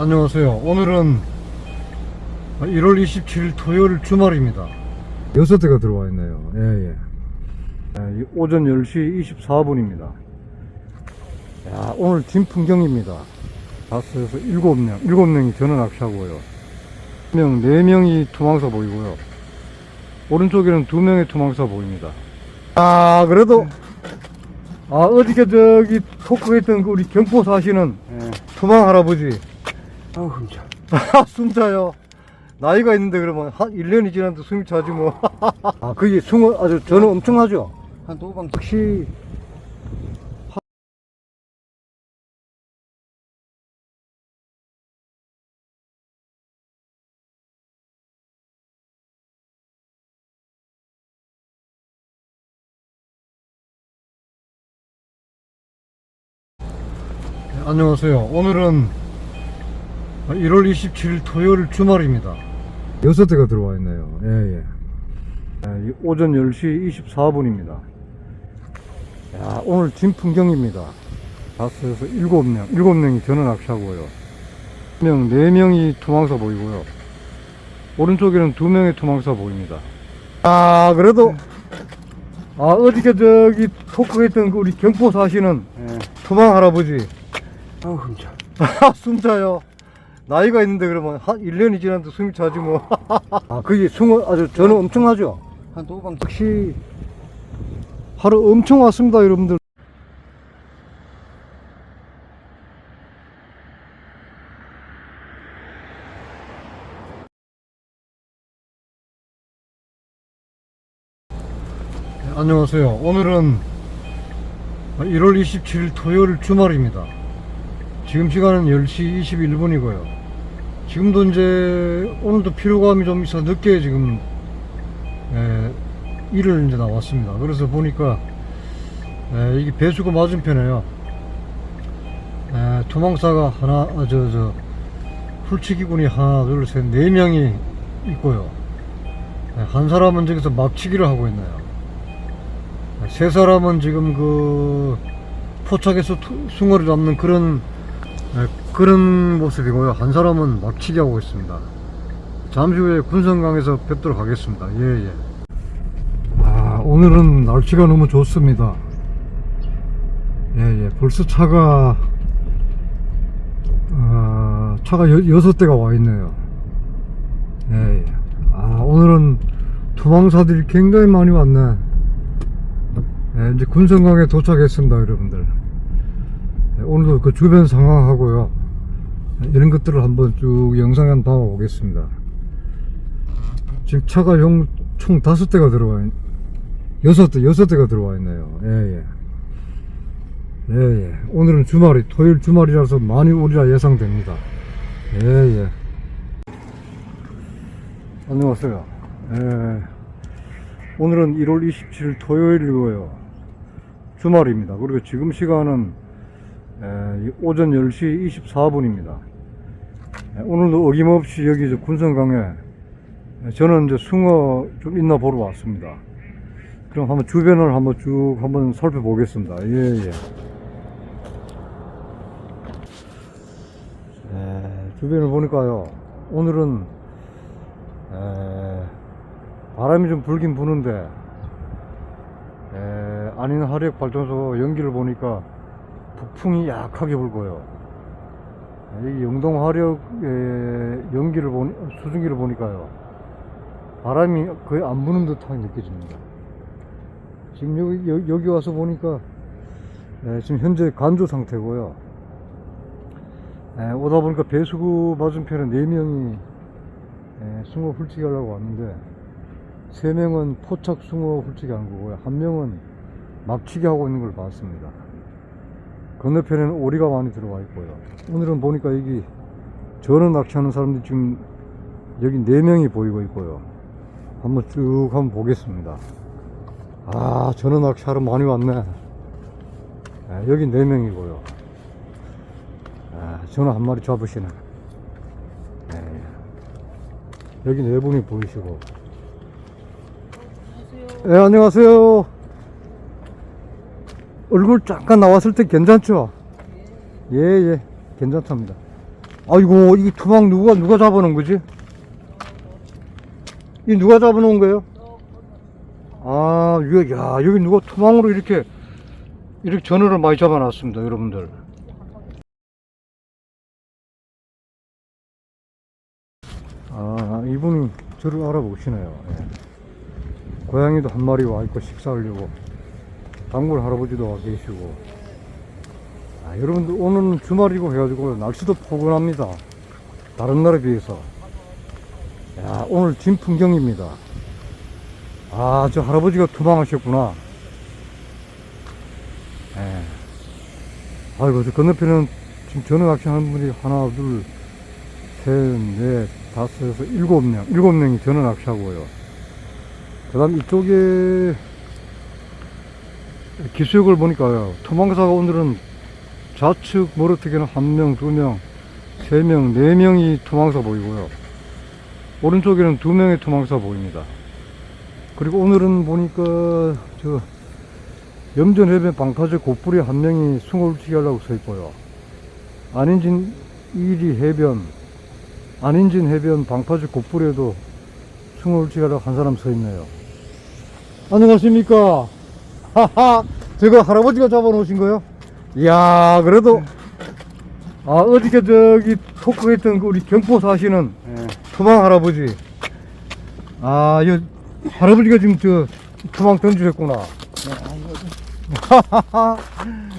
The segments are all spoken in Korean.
안녕하세요. 오늘은 1월 27일 토요일 주말입니다. 여섯 대가 들어와 있네요. 예, 예. 예, 이 오전 10시 24분입니다. 야, 오늘 진 풍경입니다. 다섯에서 일곱 명, 일곱 명이 전원 낚시하고요. 명, 네 명이 투망사 보이고요. 오른쪽에는 두 명의 투망사 보입니다. 아, 그래도, 아, 어저께 저기 토크했던 그 우리 경포 사시는 예. 투망 할아버지. 아우 흠차. 아, 숨차요. 나이가 있는데 그러면 한 1년이 지났는데 숨이 차지 뭐. 아, 그게 숭어 아주 저는 엄청나죠. 한 도방 혹시 네, 안녕하세요. 오늘은 1월 27일 토요일 주말입니다. 여섯 대가 들어와 있네요. 예, 예. 예, 이 오전 10시 24분입니다. 야, 오늘 진 풍경입니다. 다섯에서 일곱 명, 일곱 명이 전원 낚시하고요. 명, 네 명이 투망사 보이고요. 오른쪽에는 두 명의 투망사 보입니다. 아, 그래도, 아, 어저께 저기 토크했던 그 우리 경포 사시는 예. 투망 할아버지. 아, 숨차요. 나이가 있는데 그러면 한 1년이 지났는데 숨이 차지 뭐. 아, 그게 숭어 아주 저는 엄청나죠. 한 도방 역시 하루 엄청 왔습니다, 여러분들. 네, 안녕하세요. 오늘은 1월 27일 토요일 주말입니다. 지금 시간은 10시 21분이고요. 지금도 이제 오늘도 피로감이 좀 있어 늦게 지금 에, 일을 이제 나왔습니다. 그래서 보니까 에, 이게 배수구 맞은편에요. 에, 투망사가 하나, 아, 저, 저, 훌치기군이 하나, 둘, 셋, 네 명이 있고요. 에, 한 사람은 저기서 막치기를 하고 있네요. 에, 세 사람은 지금 그 포착해서 투- 숭어를 잡는 그런 에, 그런 모습이고요. 한 사람은 막치기 하고 있습니다. 잠시 후에 군성강에서 뵙도록 하겠습니다. 예, 예. 아, 오늘은 날씨가 너무 좋습니다. 예, 예. 벌써 차가, 아, 차가 여, 여섯 대가 와 있네요. 예, 예. 아, 오늘은 투망사들이 굉장히 많이 왔네. 예, 이제 군성강에 도착했습니다, 여러분들. 예, 오늘도 그 주변 상황하고요. 예, 이런 것들을 한번 쭉 영상에 한번 담아 보겠습니다. 지금 차가 용, 총 다섯 대가 들어와 있, 여섯 대, 여섯 대가 들어와 있네요. 예, 예. 예, 예. 오늘은 주말이, 토요일 주말이라서 많이 오리라 예상됩니다. 예, 예. 안녕하세요. 예. 오늘은 1월 27일 토요일이고요. 주말입니다. 그리고 지금 시간은 오전 10시 24분입니다. 오늘도 어김없이 여기 저 군성강에 예, 저는 이제 숭어 좀 있나 보러 왔습니다. 그럼 한번 주변을 한번 쭉 한번 살펴보겠습니다. 예, 예. 예, 주변을 보니까요. 오늘은 에, 바람이 좀 불긴 부는데 에, 안인 화력 발전소 연기를 보니까 북풍이 약하게 불고요. 이 영동 화력의 연기를 보니 수증기를 보니까요. 바람이 거의 안 부는 듯하게 느껴집니다. 지금 여기, 여- 여기 와서 보니까 예, 지금 현재 간조 상태고요. 예, 오다 보니까 배수구 맞은편에 4명이 예, 숭어 훌치기 하려고 왔는데 3명은 포착 숭어 훌치기 한 거고요. 한 명은 막치기 하고 있는 걸 봤습니다. 건너편에는 오리가 많이 들어와 있고요. 오늘은 보니까 여기 전원 낚시하는 사람들이 지금 여기 4명이 보이고 있고요. 한번 쭉 한번 보겠습니다. 아, 전원 낚시하러 많이 왔네. 아, 여기 4명이고요. 아, 전원 한 마리 잡으시네. 네. 여기 네 분이 보이시고. 네, 안녕하세요. 얼굴 잠깐 나왔을 때 괜찮죠? 예, 예. 괜찮답니다. 아이고, 이 투망 누가, 누가 잡아놓은 거지? 이 누가 잡아놓은 거예요? 아, 이거, 야, 여기 누가 투망으로 이렇게, 이렇게 전어를 많이 잡아놨습니다, 여러분들. 아, 이분이 저를 알아보시네요. 예. 고양이도 한 마리 와 있고 식사하려고. 단골 할아버지도 와 계시고. 아, 여러분들 오늘은 주말이고 해가지고 날씨도 포근합니다. 다른 날에 비해서. 야, 오늘 진 풍경입니다. 아, 저 할아버지가 투망하셨구나. 예. 아이고, 저 건너편은 지금 전화 낚시 하는 분이 하나, 둘, 셋, 넷, 다섯, 여섯, 일곱 명. 일곱 명이 전화 낚시 하고요. 그 다음 이쪽에 기수역을 보니까요. 토망사가 오늘은 좌측 머리뜨기는 한 명, 두 명, 세 명, 네 명이 투망사 보이고요. 오른쪽에는 두 명의 투망사 보입니다. 그리고 오늘은 보니까 저 염전 해변 방파제 고뿌리 한 명이 숭어를 치기 하려고 서 있고요. 안인진 1위 해변, 안인진 해변 방파제 고뿌리에도 숭어를 치기 하려고 한 사람 서 있네요. 안녕하십니까? 하하, 저거 할아버지가 잡아놓으신 거요? 이야, 그래도, 아, 어저께 저기 토크했던 그 우리 경포 사시는 예. 투망 할아버지. 아, 이 할아버지가 지금 저 투망 던지셨구나.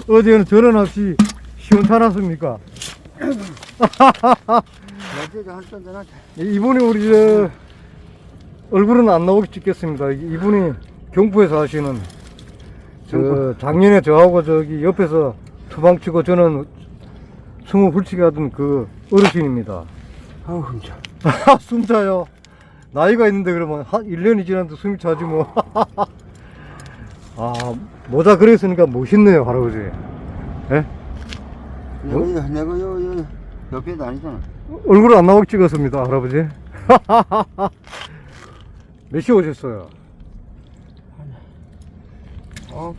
어제는 전원 없이 시원찮았습니까? 어제가 한 잔 전화. 이분이 우리 저 얼굴은 안 나오게 찍겠습니다. 이분이 경포에 사시는 저 경포. 작년에 저하고 저기 옆에서 투방 치고 저는 승우 훌치기 하던 그 어르신입니다. 아우 흠차. 숨 차요. 나이가 있는데 그러면 한 1년이 지났는데 숨이 차지 뭐. 아, 모자 그랬으니까 멋있네요, 할아버지. 예? 내가 이거 내가 요, 요 옆에 다니잖아. 얼굴 안 나오게 찍었습니다, 할아버지. 몇 시에 오셨어요? 아홉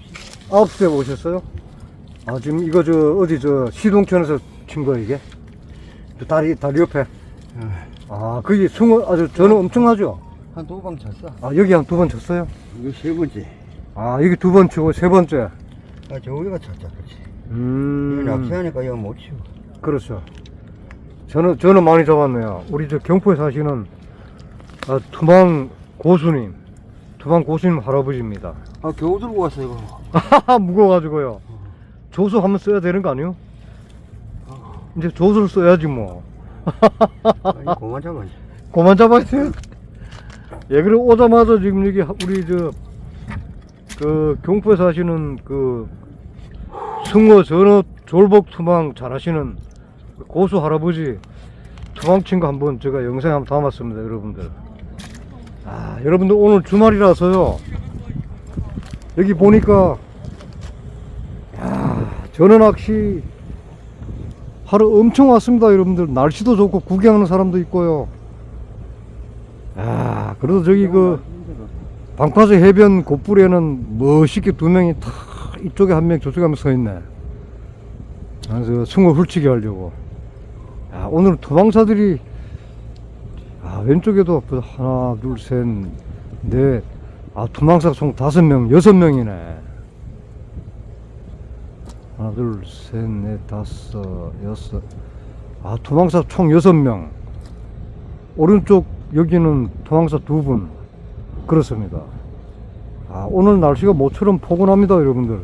9시에 오셨어요? 아, 지금 이거 저, 어디 저, 시동천에서 친 거예요, 이게? 저 다리, 다리 옆에. 아, 그게 숭어, 아주, 저는 엄청나죠? 한 두 방 쳤어. 아, 여기 한 두 번 쳤어요? 이거 세 번째. 아, 여기 두 번 치고 세 번째. 아 저기가 쳤자 그렇지. 음. 이거 낚시하니까 이거 못 치고. 그렇죠. 저는, 저는 많이 잡았네요. 우리 저 경포에 사시는, 아, 투망 고수님. 투망 고수님 할아버지입니다. 아 겨우 들고 왔어 이거. 하하, 무거워가지고요. 조수 한번 써야 되는 거 아니요? 이제 조수를 써야지 뭐. 아니 그만 잡아. 그만 잡아야지. 예, 그리고 오자마자 지금 여기 하- 우리 저, 그 경포에 사시는 그 승어 전어 졸복 투망 잘하시는 그 고수 할아버지 투망 친거 한번 제가 영상에 한번 담았습니다, 여러분들. 아, 여러분들 오늘 주말이라서요. 여기 보니까 야, 전어 낚시 하루 엄청 왔습니다, 여러분들. 날씨도 좋고 구경하는 사람도 있고요. 아, 그래도 저기 그 방파제 해변 곧불에는 멋있게 두 명이 다 이쪽에 한 명, 저쪽에 한 명 서 있네. 그래서 승어 훌치기 하려고. 야, 오늘 도망사들이 아, 왼쪽에도 그 하나, 둘, 셋, 넷. 아, 도망사 총 다섯 명, 여섯 명이네. 하나, 둘, 셋, 넷, 다섯, 여섯. 아, 도망사 총 여섯 명. 오른쪽 여기는 도망사 두 분. 그렇습니다. 아, 오늘 날씨가 모처럼 포근합니다, 여러분들.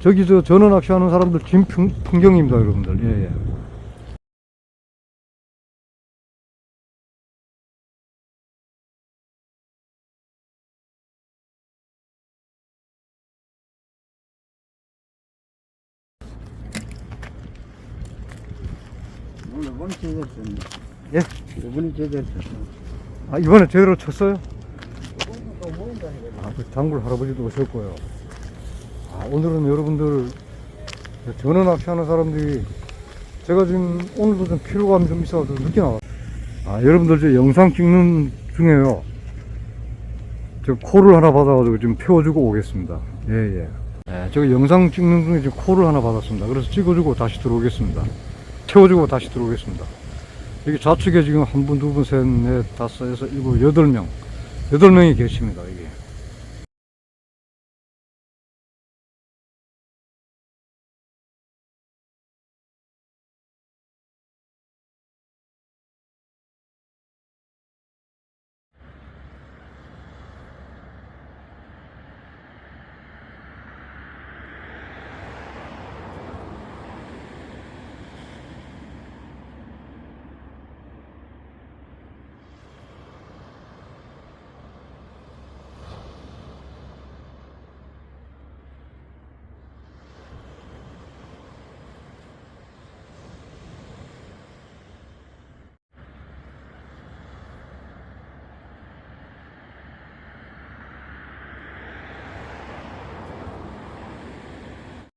저기 저 전원 낚시하는 사람들 진 풍, 풍경입니다, 여러분들. 예, 예. 이번에 제대로 쳤네. 예? 이번에 제대로 쳤어. 아, 이번에 제대로 쳤어요? 아, 그 장굴 할아버지도 오셨고요. 아, 오늘은 여러분들 전원 낚시하는 사람들이 제가 지금 오늘도 좀 피로감이 좀 있어서 늦게 나왔어요. 아, 여러분들 저 영상 찍는 중에요. 저 콜을 하나 받아가지고 지금 피워주고 오겠습니다. 예, 예. 예, 제가 영상 찍는 중에 지금 콜을 하나 받았습니다. 그래서 찍어주고 다시 들어오겠습니다. 태워주고 다시 들어오겠습니다. 여기 좌측에 지금 한 분, 두 분, 셋, 넷, 다섯, 여섯, 일곱, 여덟 명. 여덟 명이 계십니다, 여기.